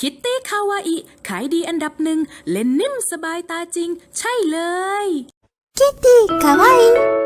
คิตตี้คาวาอิขายดีอันดับหนึ่งเล่นนิ่มสบายตาจริง ใช่เลย คิตตี้คาวาอิ